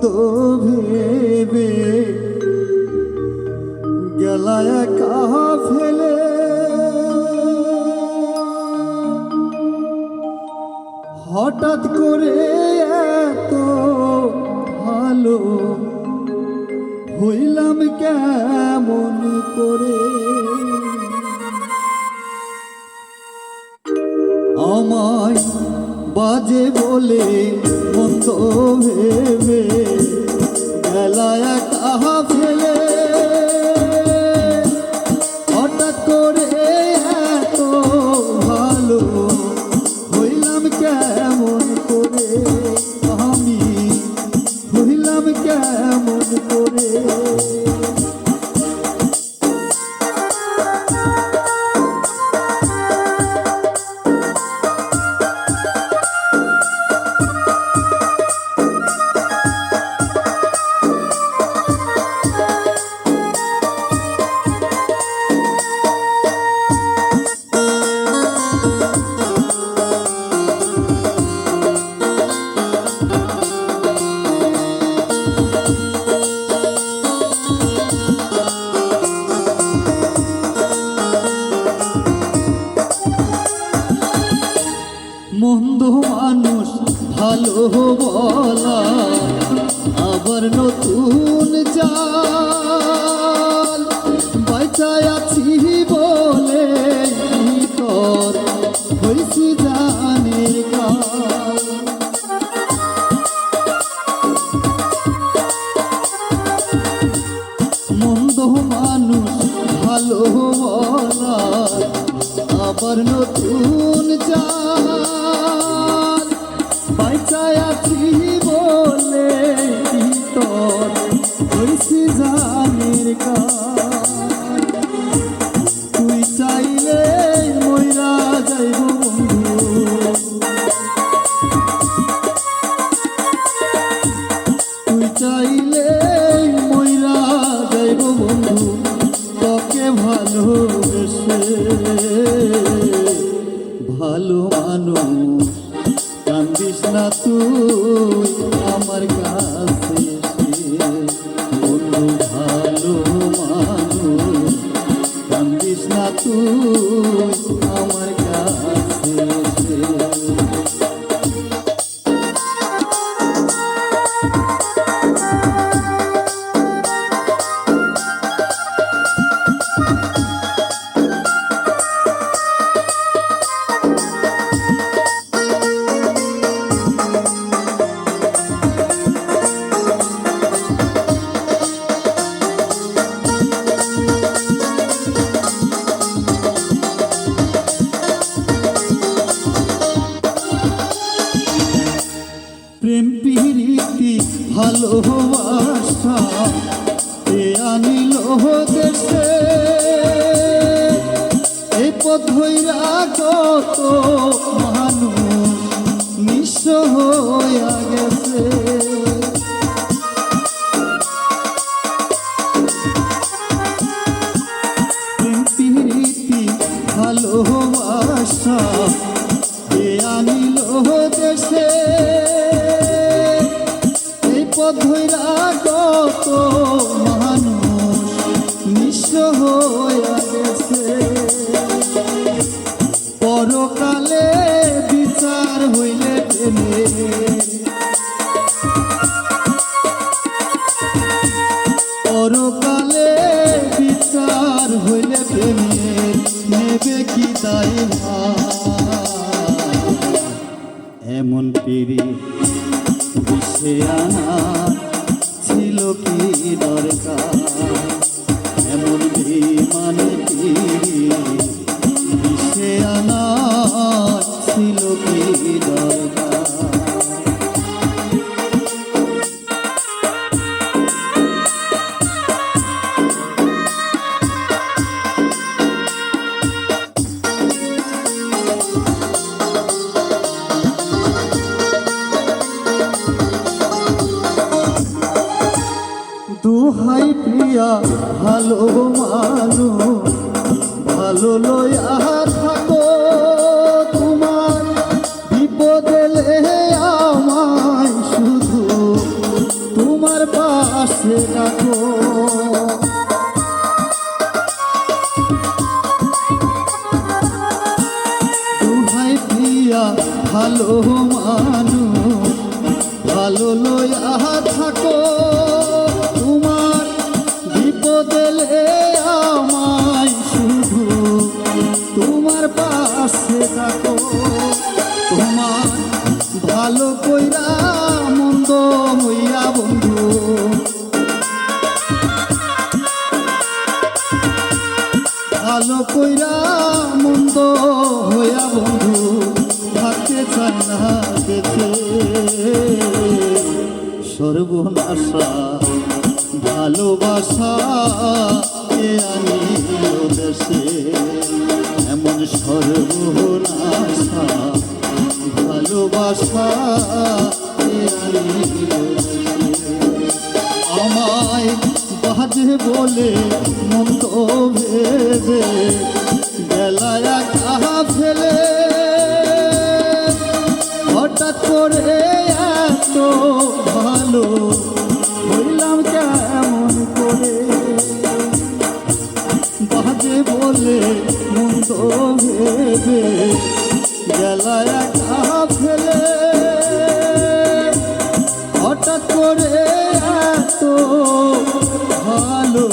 মন্দ ভেবে গেলায় কাহা ফেলে? হঠাৎ করে এত ভালো হইলাম কেমন করে? আমায় বাজে বলে হইলাম বলা, আবার নতুন চাল বাঁচায় আছি বলে তোর হয়েছি জানের মন্দ মানুষ ভালো বলা আবার নতুন চাল বাঁচায় আছি বলে তোর হয়েছি জানের তুই যাইব বন্ধু তুই যাইব বন্ধু তোকে ভালোবেসে ভালো মানুষ না তুই আমার কাছে এসে। বন্ধু ভালো মানুষ কান্দিস না তুই দেশে এই পথ কত বিচার হইলে পরকালে বিচার হইলে প্রেমের নেবে কি তাই এমন পিড়ি বিষে আনা ছিল কি দরকার? এমন বিমান পিড়ি বিষে আনা দুহাই প্রিয়া, ভালো মানু ভালো লয়া থাকো তোমার। বিপদে আমায় শুধু তোমার পাশে রাখো। দুহাই প্রিয়া, ভালো মানু ভালো লয়া থাকো। ভালো কইরা মন্দ হইয়া বন্ধু। ভালো কইরা মন্দ হইয়া বন্ধু, থাকতে চায় না দেখে সর্বনাশা, ভালোবাসা এ আমি দেশে? মন্দ ভেবে করে এত ভালো।